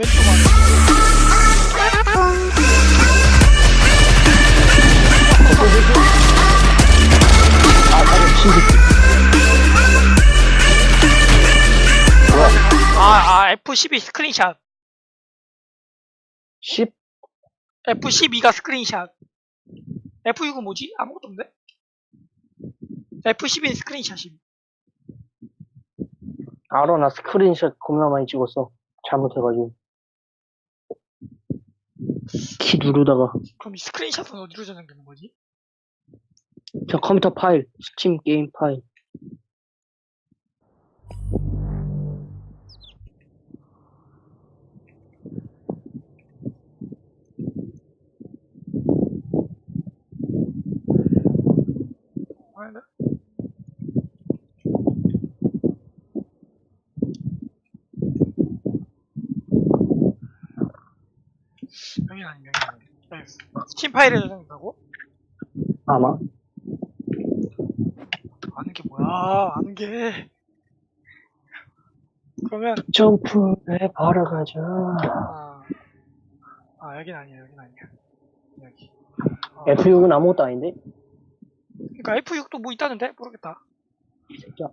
왼쪽. 아. 아, 아, F12 스크린샷. 10? F12가 스크린샷. F6은 뭐지? 아무것도 없는데? F12는 스크린샷임. 알아, 나 스크린샷 겁나 많이 찍었어. 잘못해가지고. 키 누르다가. 그럼 이 스크린샷은 어디로 저장되는 거지? 저 컴퓨터 파일, 스팀 게임 파일. 아닌데? 여긴 아닌가, 여긴 아닌가. 네. 스팀 파일에 저장된다고? 아마. 아는 게 뭐야, 아는 게. 그러면, 점프해 바로 가자. 아, 아, 여긴 아니야, 여긴 아니야. 여기. 어, F6은 아무것도 아닌데? 그니까 F6도 뭐 있다는데? 모르겠다. 이 새끼야.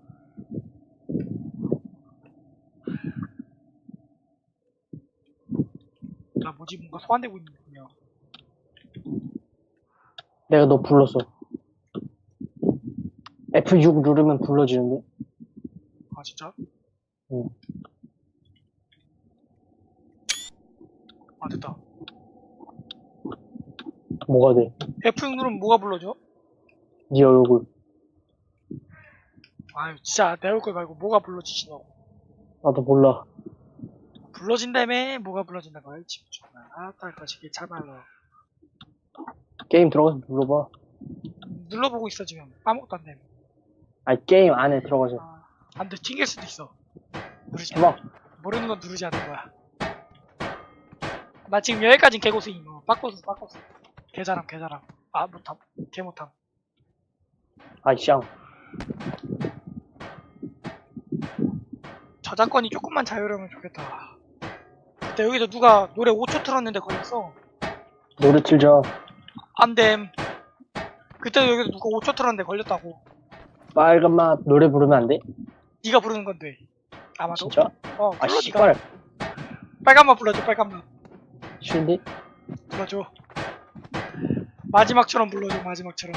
나 뭐지, 뭔가 소환되고 있는군요. 내가 너 불렀어. F6 누르면 불러지는데? 아, 진짜? 응. 아, 됐다. 뭐가 돼? F6 누르면 뭐가 불러줘? 네 얼굴. 아유, 진짜 내 얼굴 말고 뭐가 불러지시냐고. 나도 몰라. 불러진다며? 뭐가 불러진다고 알지? 정말. 아, 딸 거시기 참말로. 게임 들어가서 눌러봐. 눌러보고 있어, 지금. 아무것도 안 돼. 아니, 게임 안에 들어가서. 아, 안 돼. 튕길 수도 있어. 누르지 마. 모르는 건 누르지 않는 거야. 나 지금 여기까진 개고수임. 어, 바꿔서, 바꿔서. 개자람, 개자람. 아, 못함. 개 못함. 아이, 쌍. 저작권이 조금만 자유로우면 좋겠다. 그때 여기서 누가 노래 5초 틀었는데 걸렸어. 노래 틀자. 안 됨. 그때 여기서 누가 5초 틀었는데 걸렸다고. 빨간 맛 노래 부르면 안 돼? 네가 부르는 건데. 아마도. 진짜? 어, 아, 불러, 씨발. 니가. 빨간 맛 불러줘, 빨간 맛. 쉬운데? 불러줘. 마지막처럼 불러줘, 마지막처럼.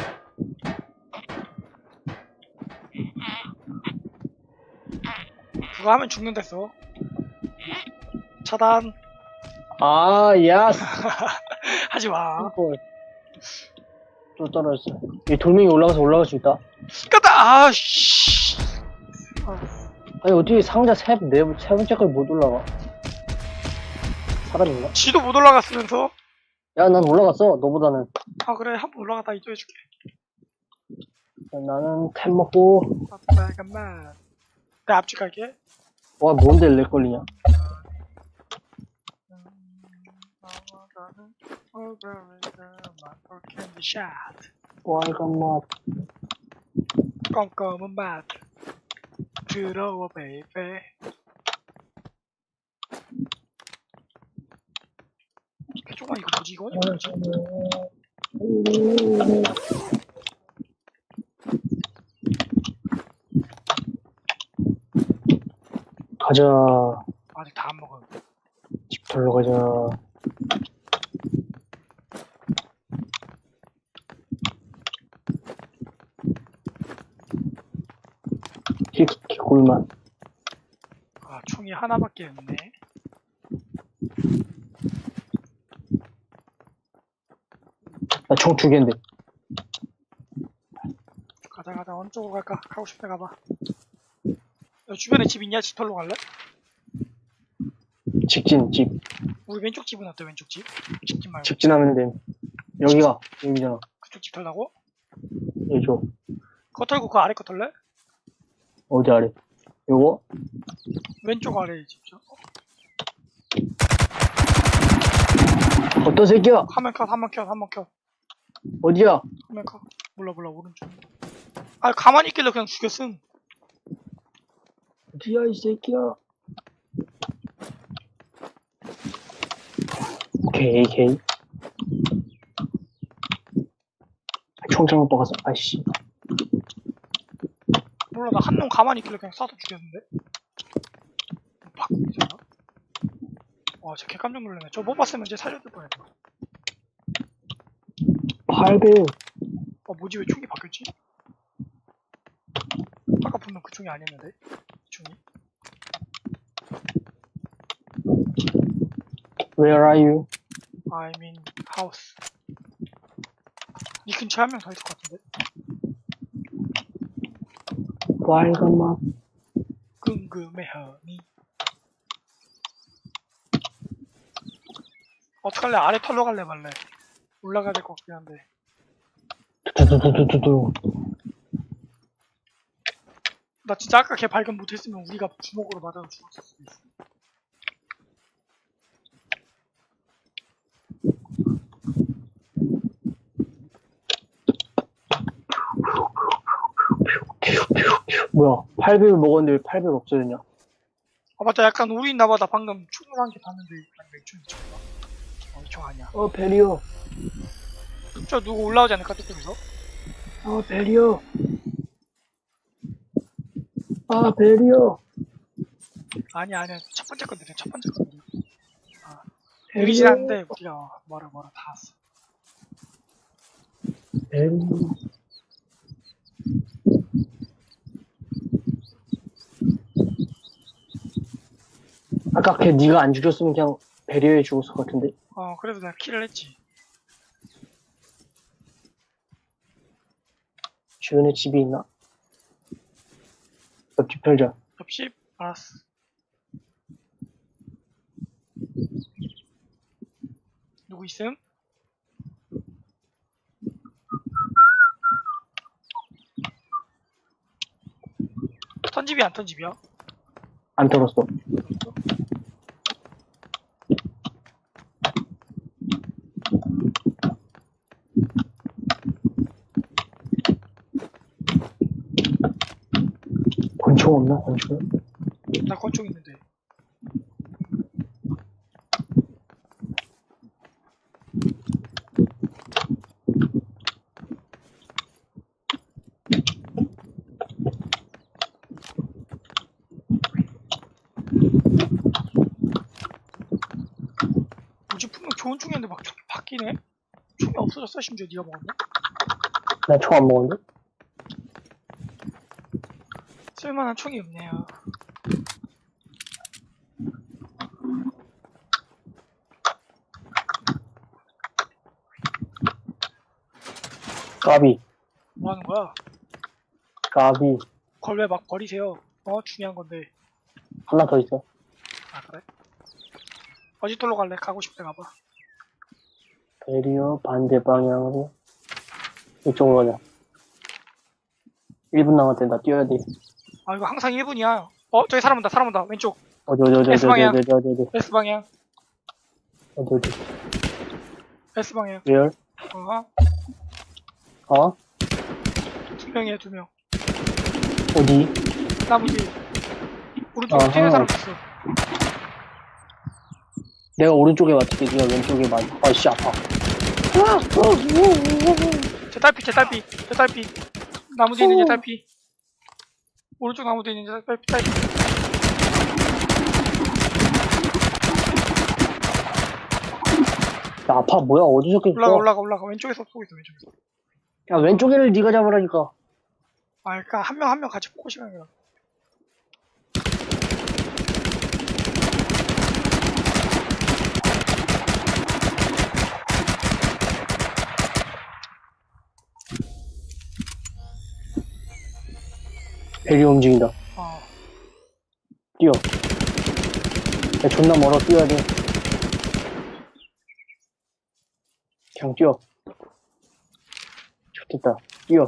그거 하면 죽는댔어. 차단. 아, 야, 하지 마. 헐. 또 떨어졌어. 이 돌멩이 올라가서 올라갈 수 있다. 까다! 아, 씨. 아니, 어떻게 상자 세, 네, 번- 세 번째까지 못 올라가? 사람인가? 지도 못 올라갔으면서. 야, 난 올라갔어, 너보다는. 아, 그래. 한 번 올라갔다 이쪽 해줄게. 나는 템 먹고, 아, 잠깐만. 내 앞집 갈게. 와, 뭔데 렉 걸리냐? 샷. 빨간 맛. 껌껌은 맛. 들어와, 베이베. 조금 이거 뭐지 이거? 가자. 아직 다 안 먹은. 집 털러 가자. 킥, 꿀맛. 아 총이 하나밖에 없네. 나 총 두 개인데. 가자 가자 어느 쪽으로 갈까? 가고 싶다 가봐. 야, 주변에 집 있냐? 집 털러 갈래? 직진, 집. 우리 왼쪽 집은 어때? 왼쪽 집? 직진 말고 직진하면 돼. 여기가, 여기잖아. 그쪽 집 털라고? 여기 줘. 그거 털고 그 아래 거 털래? 어디 아래? 요거? 왼쪽 아래 집죠. 어떤 새끼야? 한명 컷, 한명 컷, 한명 컷, 어디야? 한명 컷. 몰라 몰라 오른쪽. 아 가만히 있길래 그냥 죽였음. 어디야, 이 새끼야? 오케이, AK. 총 잘못 박았어. 아이씨. 몰라. 나 한 놈 가만히 있길래 그냥 쏴서 죽였는데. 바꾸잖아 와쟤 개 깜짝 놀라네. 저 못 봤으면 쟤 살려줄 뻔했다. 8배율. 어 뭐지? 왜 총이 바뀌었지? 아까 분명 그 총이 아니었는데 이 총이. Where are you? I'm in house. 이 근처에 한 명 더 있을 것 같은데 빨간 맛. 궁금해하니. 어떡할래? 아래 털러 갈래 말래. 올라가야 될 것 같긴 한데. 두두두두두두. 나 진짜 아까 걔 발견 못했으면 우리가 주먹으로 맞아서 죽었을 수도 있어 뭐야? 8배율 먹었는데 왜 8배율 없어졌냐? 아 맞다 약간 우리 있나봐 나 방금 총을 한개 봤는데 아니 맥총이 총인가? 어, 이총 아니야 어, 베리어. 저 누구 올라오지 않을까 저쪽에서? 아, 베리어. 아, 베리어. 아니야 아니야 첫 번째 건데 첫 번째 건데 아 여기진 않는데 우리가 어, 뭐라 뭐라 다 왔어 베리어. 아까 걔 네가 안 죽였으면 그냥 베리어에 죽었을 것 같은데. 어 그래도 내가 킬을 했지 주변에 집이 있나? 옆집 털자. 옆집 알았어 누구 있음? 턴집이 안 턴집이야? 안 털었어. 권총 없나? 권총? 나 권총 있는데 뭐지 분명 좋은 총이었는데 막 바뀌네? 총이 없어졌어 심지어 네가 먹었네? 나 총 안 먹었는데? 쓸만한 총이 없네요 까비. 뭐 하는 거야? 까비. 그걸 왜 막 버리세요? 어? 중요한 건데 하나 더 있어. 아 그래? 어디 돌로 갈래? 가고 싶대 가봐 베리어 반대 방향으로. 이쪽으로 가자. 1분 남았대. 나 뛰어야 돼. 아 이거 항상 1분이야 어? 저기 사람 온다 사람 온다 왼쪽 어디, 어디, 어디, 어디, 어디, S방향. 어디, 어디, 어디, S방향 어디, 어디. S방향 리얼? 어? 어? 두 명이야 두명 어디? 뒤에 오른쪽으로 아하. 뛰는 사람 있어 내가 오른쪽에 맞을게. 네가 왼쪽에 맞. 아씨 아파. 제 딸피 제 딸피 제 딸피 나무 뒤에 있는 제 딸피 오른쪽 나무 뒤에 있는 제 딸피 딸피 나 아파 뭐야 어디서 깼어? 올라가 올라가 올라가 왼쪽에서 쏘고 있어 왼쪽에서 야 왼쪽에를 네가 잡으라니까. 아 그니까 한 명 한 명 같이 시간이 나 베리 움직인다. 어 뛰어. 야 존나 멀어 뛰어야 돼. 그냥 뛰어. 좋겠다. 뛰어.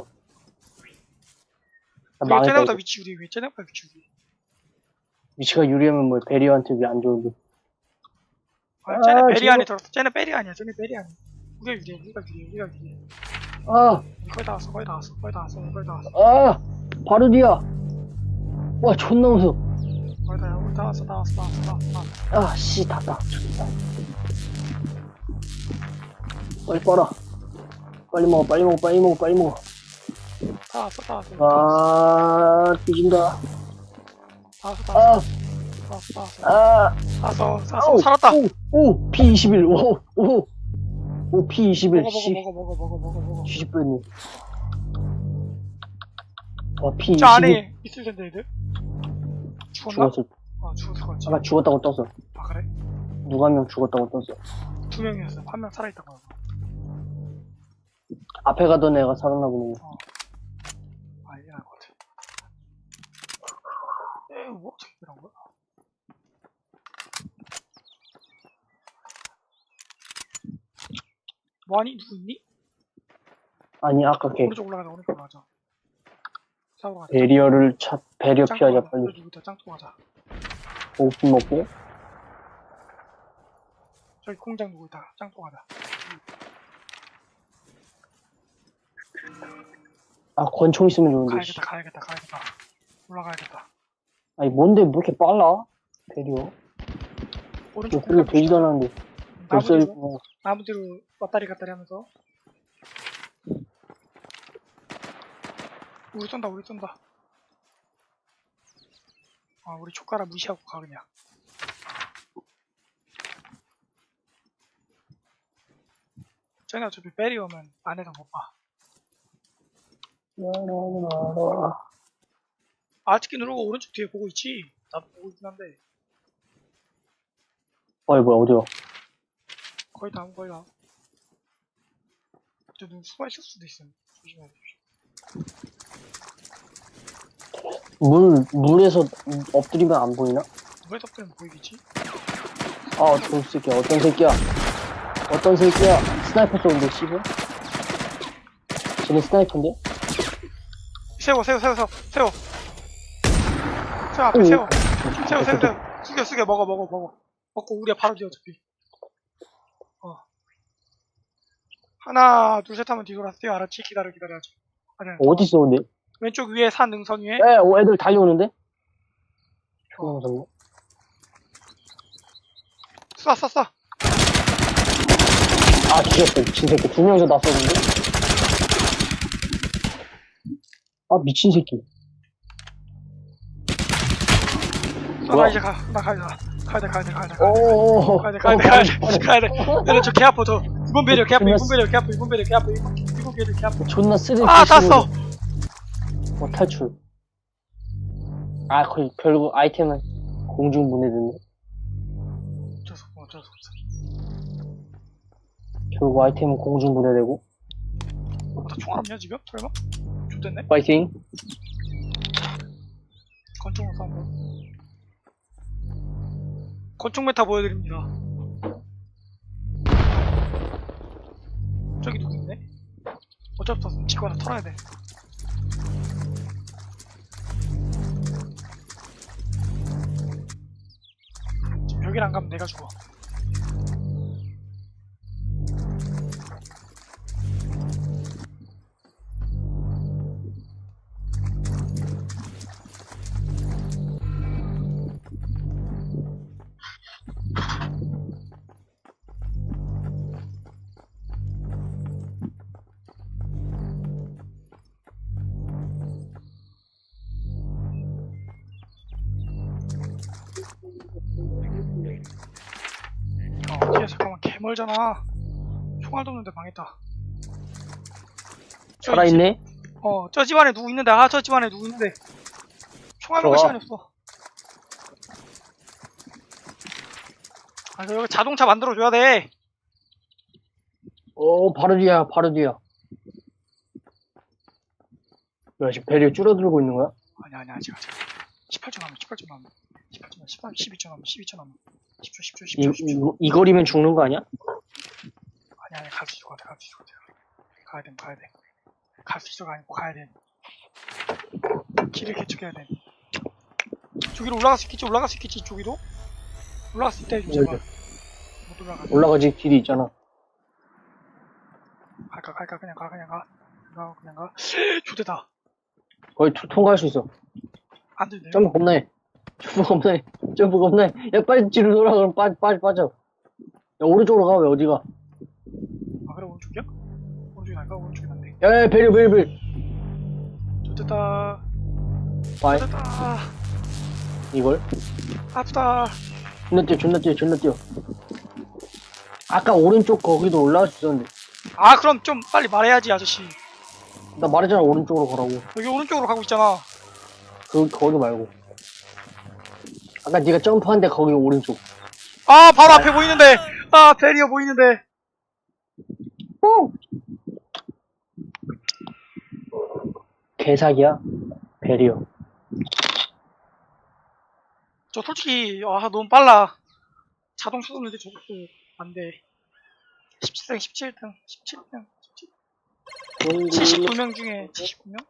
나 왜 망했다. 쟤네보다 이거. 위치 우리 왜 쟤네보다 위치 우리 위치가 유리하면 뭐 베리어한테 왜 안 좋은데. 아 쟤네 아, 베리 안에 들었어 쟤네 베리 아니야 쟤네 베리 아니야 우리가 유리해 우리가 유리해 우리가 유리해 아, 거의 다 왔어 거의 다 왔어 거의 다 왔어 거의 다 왔어 아, 바로 뒤야. 와 존나 무서워. 거의 다 우리 다 왔어 다 왔어 다 왔어 다 왔어 다 왔어 아, 씨, 닿다. 좋겠다. 빨리 빨아. 빨리 먹어, 빨리 먹어, 빨리 먹어, 빨리 먹어. 다 왔어 다 왔어 아, 뒤진다. 다 왔어 다 왔어 아, 다 왔어 아, 다 왔어 다 왔어 살았다 오, 오, P21, 오, 오, 오, P21, 먹어 씨, 먹어 먹어 먹어 먹어 먹어 먹어 뒤집어있네. 와, P21. 저 안에 있을 텐데 애들 죽었나? 죽었어. 아 죽었을 것 같지 아까 죽었다고 떴어. 아 그래? 누가 한 명 죽었다고 떴어. 두 명이었어 한 명 살아있다고 하고 앞에 가던 애가 보네. 아 나을 것 같아 에이 뭐 어떻게 이런 거야 뭐하니? 누구 있니? 아니, 아까 걔 오른쪽 올라가자 오른쪽 올라가자 싸우러 가자 배리어를 차, 배리어 짱 피하자. 빨리. 여기 있다 짱통 가자 고기 먹고. 저기 공장 누구 있다 짱통 가자 아, 권총 있으면 좋은데, 씨. 가야겠다 가야겠다 가야겠다 올라가야겠다 아니, 뭔데, 뭐 이렇게 빨라? 배리어. 오른쪽 이거 별로 공장 되지도 않았는데. 벌써, 나무 뒤로 어, 나무 뒤로 왔다리 갔다리 하면서 우리 쏜다 우리 쏜다. 아 우리 촉가라 무시하고 가 그냥. 쟤네 어차피 베리 오면 안에서 못봐. 아직기 누르고 오른쪽 뒤에 보고 있지? 나도 보고 있긴 한데. 어이, 뭐야, 어디야? 거의 다 온 거야 저눈 숨어 있을 수도 있음. 조심해야 돼 물, 물에서 엎드리면 안 보이나? 물에 덮으면 보이겠지? 아, 저 새끼야. 어떤 새끼야? 어떤 새끼야? 스나이퍼 쏘는데, 씨발? 쟤네 스나이퍼인데? 세워 세워 세워 세워 세워 세워 앞에 오. 세워 세워 세워 세워 숙여 숙여 먹어 먹어 먹어 먹고 우리가 바로 뒤 어차피 어 하나 둘 셋 하면 뒤돌아서 뛰어 알았지? 기다려 기다려야지 아니야 어디 쏘는데? 왼쪽 위에 산 능선 위에 에, 어, 애들 달려오는데? 평상성 쏴쏴 쏴 아, 죽였어. 미친 새끼. 두 명이서 나 쏘는데? 아, 미친 새끼. 쏴, 뭐야? 나 이제 가나 가야 돼 가야 돼 가야 돼 가야 돼 가야 돼 오오오. 가야 돼 가야 돼 가야 돼 가야 돼 얘네 저개 아파 저 이번 배려 개 아파 이번 배려 개 아파 이번 배려 개 아파 이번 배려 개 아파 존나 쓰레기. 아 땄어 어, 탈출. 아, 거의 결국 아이템은 공중 분해됐네. 어쩔 수 없어 어쩔 수 없어 결국 아이템은 공중 분해되고. 어, 나 총알 없냐 지금? 설마? 좋됐네 파이팅. 건총으로 싸운다 건총 메타 보여드립니다 저기 누구 있네? 없어 지금 하나 털어야 돼 안 가면 내가 죽어 어 어디야 잠깐만 개멀잖아 총알도 없는데 망했다 저 살아있네? 집- 어, 저 집안에 누구 있는데, 아, 저 집안에 누구 있는데. 총알 먹을. 시간이 없어. 아, 저 여기 자동차 만들어줘야 돼. 어, 바로 뒤야, 바로 뒤야. 야, 지금 배를 줄어들고 있는 거야? 아니, 아니, 아직, 아직. 18초 남아, 18초 남아. 18초 남아, 18, 12초 남아, 12초 남아. 10초, 10초, 이, 10초, 10초. 이, 이 거리면 죽는 거 아니야? 아니, 아니, 갈 수 있을 것 같아, 갈 수 있을 것 같아. 가야 돼, 가야 돼. 갈 수 있어가 아니고 가야 돼. 길을 개척해야 돼. 저기로 올라갈 수 있겠지? 올라갈 수 있겠지? 저기로? 올라갈 수 있다 제발. 못 올라가. 올라가지 길이 있잖아. 갈까 갈까 그냥 가 그냥 가 그냥 가 그냥 가 좋대다 거의 투- 통과할 수 있어. 안 되네 점프 겁나 해. 점프 겁나 해. 점프 겁나 해. 야, 빨리 뒤로 돌아, 그럼 빠, 빠, 빠져. 야, 오른쪽으로 가, 왜 어디 가? 아, 그래 오른쪽이야? 오른쪽이 날까? 오른쪽이 낫네 야, 야, 베리, 베리, 베리. 좋됐다 와이, 좋됐다 이걸? 아프다 존나 뛰어, 존나 뛰어, 존나 뛰어. 아까 오른쪽 거기도 올라갈 수 있었는데. 아 그럼 좀 빨리 말해야지 아저씨 나 말했잖아, 오른쪽으로 가라고. 여기 오른쪽으로 가고 있잖아 그, 거기 말고. 아까 네가 점프한 데 거기 오른쪽. 아 바로 앞에 보이는데 아 베리어 보이는데 개사기야? 베리어. 저 솔직히 아 너무 빨라 자동 쳤었는데 저것도 안돼 17등 17등 17등 79명 중에 79명?